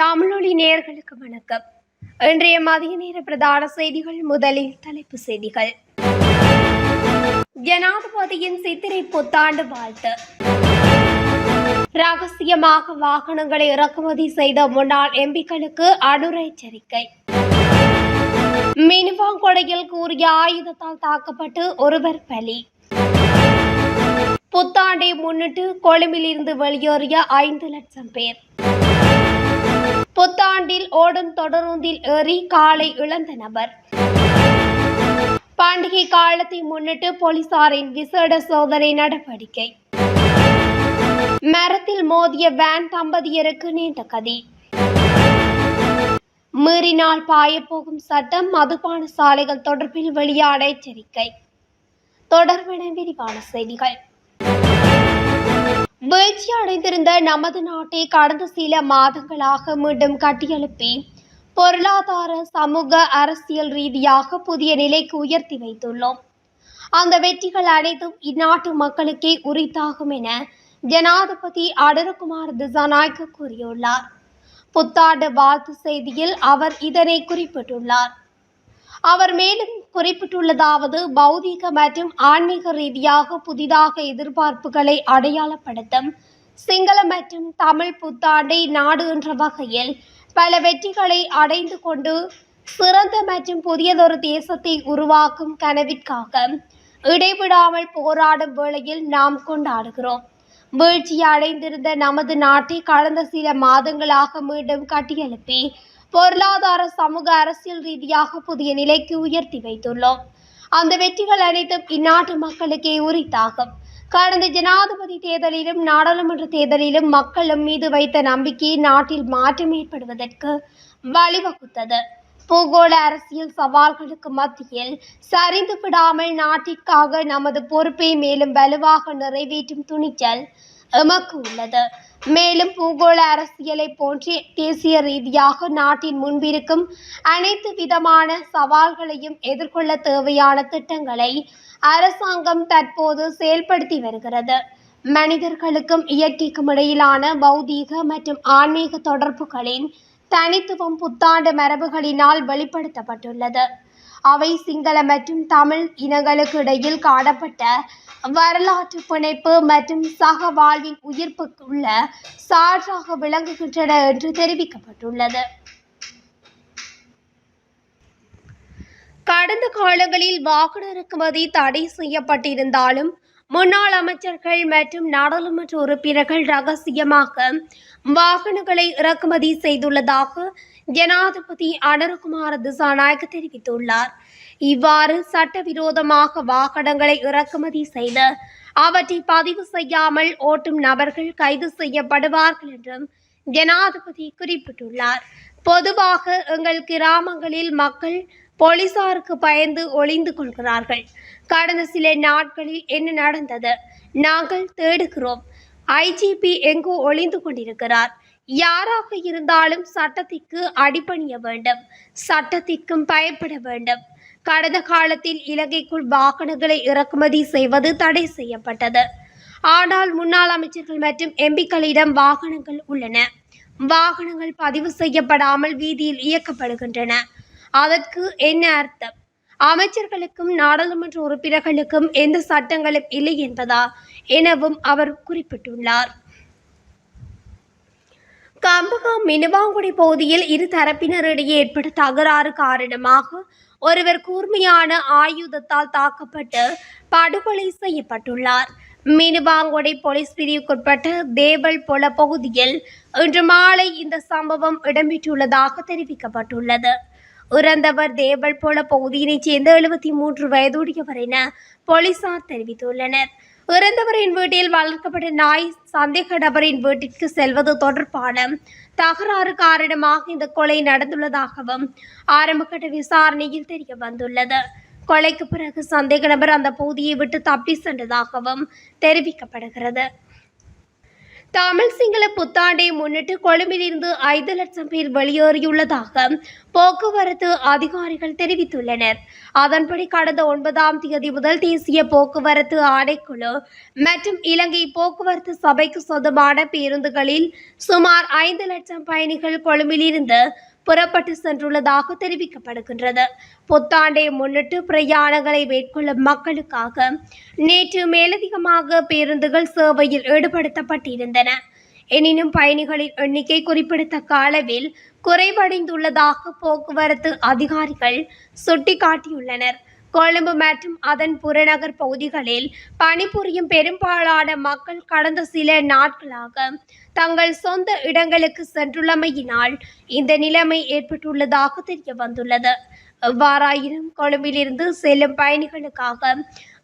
தமிழொலி நேயர்களுக்கு வணக்கம். இன்றைய மதிய நேர பிரதான செய்திகள் முதலில் தலைப்பு செய்திகள். ஜனாதிபதியின் சித்திரை புத்தாண்டு வாழ்த்து. ரகசியமாக வாகனங்களை இறக்குமதி செய்த முன்னாள் எம்பிக்களுக்கு அனுர எச்சரிக்கை மினுவாங்கொடையில் கூறிய ஆயுதத்தால் தாக்கப்பட்டு ஒருவர் பலி. புத்தாண்டை முன்னிட்டு கொழும்பில் இருந்து வெளியேறிய ஐந்து லட்சம் பேர். புத்தாண்டில் ஓடும் தொடருந்தில் ஏறி காலை இழந்த நபர். பண்டிகை காலத்தை முன்னிட்டு போலீசாரின் விசேட சோதனை நடவடிக்கை. மரத்தில் மோதிய வேன் தம்பதியருக்கு நீண்ட கதி. மீறினால் பாயப்போகும் சட்டம் மதுபான சாலைகள் தொடர்பில் வெளியான எச்சரிக்கை. தொடர்பென விரிவான செய்திகள். வீழ்ச்சி அடைந்திருந்த நமது நாட்டை கடந்த சில மாதங்களாக மீண்டும் கட்டியெழுப்பி பொருளாதார சமூக அரசியல் ரீதியாக புதிய நிலைக்கு உயர்த்தி வைத்துள்ளோம். அந்த வெற்றிகள் அனைத்தும் இந்நாட்டு மக்களுக்கே உரித்தாகும் என ஜனாதிபதி அடரகுமார் திசாநாயக்க கூறியுள்ளார். புத்தாண்டு வாழ்த்து செய்தியில் அவர் இதனை குறிப்பிட்டுள்ளார். அவர் மேலும் குறிப்பிட்டுள்ளதாவது பௌதீக மற்றும் ஆன்மீக ரீதியாக புதிதாக எதிர்பார்ப்புகளை அடையாளப்படுத்தும். சிங்கள மற்றும் தமிழ் புத்தாண்டை நாடு என்ற வகையில் பல வெற்றிகளை அடைந்து கொண்டு சிறந்த மற்றும் புதியதொரு தேசத்தை உருவாக்கும் கனவிற்காக இடைவிடாமல் போராடும் வேளையில் நாம் கொண்டாடுகிறோம். வீழ்ச்சி அடைந்திருந்த நமது நாட்டை கடந்த சில மாதங்களாக மீண்டும் கட்டியெழுப்பி பொருளாதார சமூக அரசியல் ரீதியாக புதிய நிலைக்கு உயர்த்தி வைத்துள்ளோம். அந்த வெற்றிகள் அனைத்தும் இந்நாட்டு மக்களுக்கே உரித்தாகும். கடந்த ஜனாதிபதி தேர்தலிலும் நாடாளுமன்ற தேர்தலிலும் மக்களும் மீது வைத்த நம்பிக்கை நாட்டில் மாற்றம் ஏற்படுவதற்கு வழிவகுத்தது. பூகோள அரசியல் சவால்களுக்கு மத்தியில் சரிந்து விடாமல் நாட்டிற்காக நமது பொறுப்பை மேலும் வலுவாக நிறைவேற்றும் துணிச்சல் எமக்கு உள்ளது. மேலும் பூகோள அரசியலை போன்றே தேசிய ரீதியாக நாட்டின் முன்பிருக்கும் அனைத்து விதமான சவால்களையும் எதிர்கொள்ள தேவையான திட்டங்களை அரசாங்கம் தற்போது செயல்படுத்தி வருகிறது. மனிதர்களுக்கும் இயற்கைக்கும் இடையிலான பௌதீக மற்றும் ஆன்மீக தொடர்புகளின் தனித்துவம் புத்தாண்டு மரபுகளினால் வெளிப்படுத்தப்பட்டுள்ளது. அவை சிங்கள மற்றும் தமிழ் இனங்களுக்கு இடையில் காணப்பட்ட வரலாற்று பிணைப்பு மற்றும் சக வாழ்வின் உயிர்ப்புக்குள்ள சாற்றாக விளங்குகின்றன என்று தெரிவிக்கப்பட்டுள்ளது. கடந்த காலங்களில் வாகன இறக்குமதி தடை செய்யப்பட்டிருந்தாலும் முன்னாள் அமைச்சர்கள் மற்றும் நாடாளுமன்ற உறுப்பினர்கள் ரகசியமாக வாகனங்களை இறக்குமதி செய்துள்ளதாக ஜனாதிபதி அனுரகுமார திசாநாயக்க தெரிவித்துள்ளார். இவ்வாறு சட்டவிரோதமாக வாகனங்களை இறக்குமதி செய்து அவற்றை பதிவு செய்யாமல் ஓட்டும் நபர்கள் கைது செய்யப்படுவார்கள் என்றும் ஜனாதிபதி குறிப்பிட்டுள்ளார். பொதுவாக எங்கள் கிராமங்களில் மக்கள் போலீசாருக்கு பயந்து ஒளிந்து கொள்கிறார்கள். கடந்த சில நாட்களில் என்ன நடந்தது? நாங்கள் தேடுகிறோம். ஐஜிபி எங்கோ ஒளிந்து கொண்டிருக்கிறார்? யாராக இருந்தாலும் சட்டத்திற்கு அடிபணிய வேண்டும். சட்டத்திற்கும் பயப்பட வேண்டும். கடந்த காலத்தில் இலங்கைக்குள் வாகனங்களை இறக்குமதி செய்வது தடை செய்யப்பட்டது. ஆனால் முன்னாள் அமைச்சர்கள் மற்றும் எம்பிக்களிடம் வாகனங்கள் உள்ளன. வாகனங்கள் பதிவு செய்யப்படாமல் வீதியில் இயக்கப்படுகின்றன. அதற்கு என்ன அர்த்தம்? அமைச்சர்களுக்கும் நாடாளுமன்ற உறுப்பினர்களுக்கும் எந்த சட்டங்களும் இல்லை என்பதா? எனவும் அவர் குறிப்பிட்டுள்ளார். கம்பகம் மினுவாங்குடி பகுதியில் இரு தரப்பினரிடையே ஏற்பட்ட தகராறு காரணமாக ஒருவர் கூர்மையான ஆயுதத்தால் தாக்கப்பட்டு படுகொலை செய்யப்பட்டுள்ளார். மினுவாங்குடி போலீஸ் பிரிவுக்குட்பட்ட தேவல் பொல பகுதியில் இன்று மாலை இந்த சம்பவம் இடம்பெற்றுள்ளதாக தெரிவிக்கப்பட்டுள்ளது. இறந்தவர் தேவல் போல பகுதியினைச் சேர்ந்த எழுபத்தி மூன்று வயதுடையவர் என போலீசார் தெரிவித்துள்ளனர். இறந்தவரின் வீட்டில் வளர்க்கப்பட்ட நாய் சந்தேக நபரின் வீட்டிற்கு செல்வது தொடர்பான தகராறு காரணமாக இந்த கொலை நடந்துள்ளதாகவும் ஆரம்பகட்ட விசாரணையில் தெரிய வந்துள்ளது. கொலைக்கு பிறகு சந்தேக நபர் அந்த பகுதியை விட்டு தப்பி சென்றதாகவும் தெரிவிக்கப்படுகிறது. தமிழ் சிங்கள புத்தாண்டை முன்னிட்டு கொழும்பிலிருந்து ஐந்து லட்சம் பேர் வெளியேறியுள்ளதாக போக்குவரத்து அதிகாரிகள் தெரிவித்துள்ளனர். அதன்படி கடந்த ஒன்பதாம் தேதி முதல் தேசிய போக்குவரத்து ஆணைக்குழு மற்றும் இலங்கை போக்குவரத்து சபைக்கு சொந்தமான பேருந்துகளில் சுமார் ஐந்து லட்சம் பயணிகள் கொழும்பிலிருந்து புறப்பட்டு சென்றுள்ளதாக தெரிவிக்கப்படுகின்றது. புத்தாண்டை முன்னிட்டு பிரயாணங்களை மேற்கொள்ளும் மக்களுக்காக நேற்று மேலதிகமாக பேருந்துகள் சேவையில் ஈடுபடுத்தப்பட்டிருந்தன. எனினும் பயணிகளின் எண்ணிக்கை குறிப்பிடத்தக்க அளவில் குறைவடைந்துள்ளதாக போக்குவரத்து அதிகாரிகள் சுட்டிக்காட்டியுள்ளனர். கொழும்பு மற்றும் அதன் புறநகர் பகுதிகளில் பணிபுரியும் பெரும்பாலான மக்கள் கடந்த சில நாட்களாக தங்கள் சொந்த இடங்களுக்கு சென்றுள்ளமையினால் இந்த நிலைமை ஏற்பட்டுள்ளதாக தெரிய வந்துள்ளது எவ்வாறாயினும் கொழும்பிலிருந்து செல்லும் பயணிகளுக்காக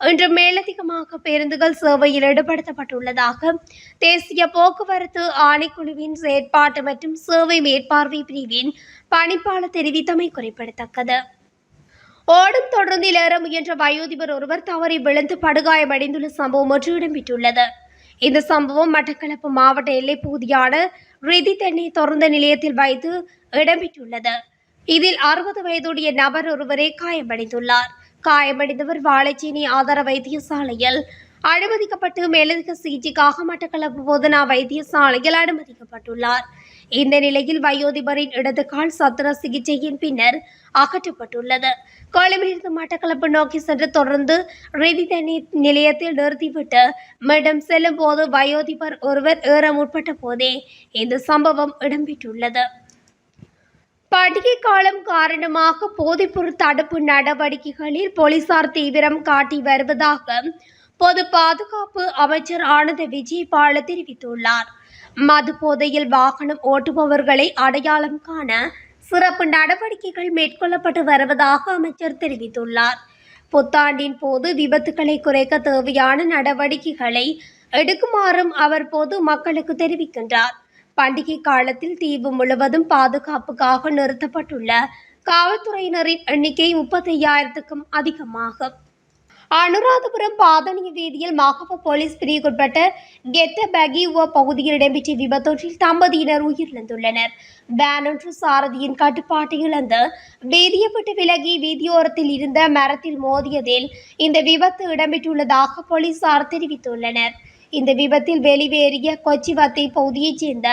இன்று மேலதிகமாக பேருந்துகள் சேவையில் ஈடுபடுத்தப்பட்டுள்ளதாக தேசிய போக்குவரத்து ஆணைக்குழுவின் செயற்பாட்டு மற்றும் சேவை மேற்பார்வை பிரிவின் பணிப்பாளர் தெரிவித்தமை குறிப்பிடத்தக்கது. ஓடும் தொடர்ந்தில் ஏற முயன்ற வயோதிபர் ஒருவர் தவறி விழுந்து படுகாயமடைந்துள்ள சம்பவம் ஒன்று இடம்பெற்றுள்ளது. இந்த சம்பவம் மட்டக்களப்பு மாவட்ட எல்லைப் பகுதியான ரிதி தென்னை தொடர்ந்த நிலையத்தில் வைத்து இடம்பெற்றுள்ளது. இதில் அறுபது வயதுடைய நபர் ஒருவரே காயமடைந்துள்ளார். காயமடைந்தவர் வாழைச்சேனி ஆதார வைத்தியசாலையில் அனுமதிக்கப்பட்டு மேலதிக சிகிச்சைக்காக மட்டக்களப்பு போதனா வைத்தியசாலையில் அனுமதிக்கப்பட்டுள்ளார். இந்த நிலையில் வயோதிபரின் இடது கால் சத்திர சிகிச்சையின் பின்னர் அகற்றப்பட்டுள்ளது. கொழும்பிலிருந்து மட்டக்களப்பு நோக்கி சென்று தொடர்ந்து ரெதி நிலையத்தில் நிறுத்திவிட்டு மீண்டும் செல்லும் போது வயோதிபர் ஒருவர் ஏற முற்பட்ட போதே இந்த சம்பவம் இடம்பெற்றுள்ளது. படுகை காலம் காரணமாக போதைப்பொருள் தடுப்பு நடவடிக்கைகளில் போலீசார் தீவிரம் காட்டி வருவதாக பொது பாதுகாப்பு அமைச்சர் ஆனந்த விஜயபால தெரிவித்துள்ளார். மது போதையில் வாகனம் ஓட்டுபவர்களை அடையாளம் காண சிறப்பு நடவடிக்கைகள் மேற்கொள்ளப்பட்டு வருவதாக அமைச்சர் தெரிவித்துள்ளார். புத்தாண்டின் போது விபத்துகளை குறைக்க தேவையான நடவடிக்கைகளை எடுக்குமாறும் அவர் பொது மக்களுக்கு தெரிவிக்கின்றார். பண்டிகை காலத்தில் தீவு முழுவதும் பாதுகாப்புக்காக நிறுத்தப்பட்டுள்ள காவல்துறையினரின் எண்ணிக்கை முப்பத்தையாயிரத்துக்கும் அதிகமாகும். அனுராதபுரம் பாதனிய வீதியில் மாகப்ப போலீஸ் பிரிவுக்குட்பட்ட கெட்ட பகிவோ பகுதியில் இடம்பெற்ற விபத்தொன்றில் தம்பதியினர் உயிரிழந்துள்ளனர். வேன் ஒன்று சாரதியின் கட்டுப்பாட்டை இழந்து வீதியை விட்டு விலகி வீதியோரத்தில் இருந்த மரத்தில் மோதியதில் இந்த விபத்து இடம்பெற்றுள்ளதாக போலீசார் தெரிவித்துள்ளனர். இந்த விபத்தில் வெளிவேறிய கொச்சிவத்தை பகுதியைச் சேர்ந்த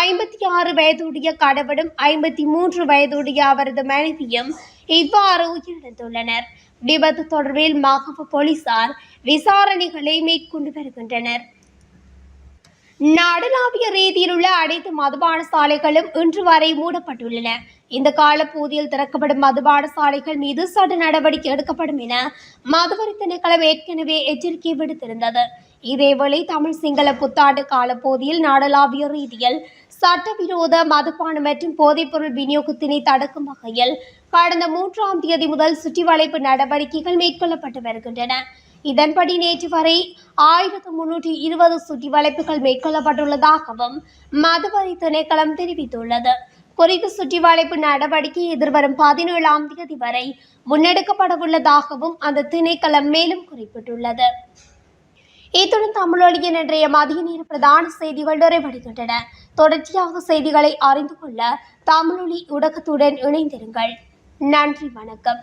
ஐம்பத்தி ஆறு வயதுடைய கணவனும் ஐம்பத்தி மூன்று வயதுடைய அவரது மனைவியும் இவ்வாறு உயிரிழந்துள்ளனர். விபத்து தொடர்பில் மாகவ போலீசார் விசாரணைகளை மேற்கொண்டு வருகின்றனர். நாடளாவிய ரீதியில் உள்ள அனைத்து மதுபான சாலைகளும் இன்று வரை மூடப்பட்டுள்ளன. இந்த காலப்பகுதியில் திறக்கப்படும் மதுபான சாலைகள் மீது சட்ட நடவடிக்கை எடுக்கப்படும் என மதுவரி திணைக்களம் ஏற்கனவே எச்சரிக்கை விடுத்திருந்தது. இதேவேளை தமிழ் சிங்கள புத்தாண்டு காலப்பகுதியில் நாடளாவிய ரீதியில் சட்டவிரோத மதுபானம் மற்றும் போதைப்பொருள் விநியோகத்தினை தடுக்கும் வகையில் கடந்த மூன்றாம் தேதி முதல் சுற்றி வளைப்பு நடவடிக்கைகள் மேற்கொள்ளப்பட்டு வருகின்றன. இதன்படி நேற்று வரை ஆயிரத்து முன்னூற்றி இருபது சுற்றி வளைப்புகள் மேற்கொள்ளப்பட்டுள்ளதாகவும் மதுவரி திணைக்களம் தெரிவித்துள்ளது. குறித்த சுற்றி வளைப்பு நடவடிக்கை எதிர்வரும் பதினேழாம் தேதி வரை முன்னெடுக்கப்படவுள்ளதாகவும் அந்த திணைக்களம் மேலும் குறிப்பிட்டுள்ளது. இத்துடன் தமிழொழியின் இன்றைய மதிய நேர பிரதான செய்திகள் நிறைவடைகின்றன. தொடர்ச்சியாக செய்திகளை அறிந்து கொள்ள தமிழொலி ஊடகத்துடன் இணைந்திருங்கள். நன்றி வணக்கம்.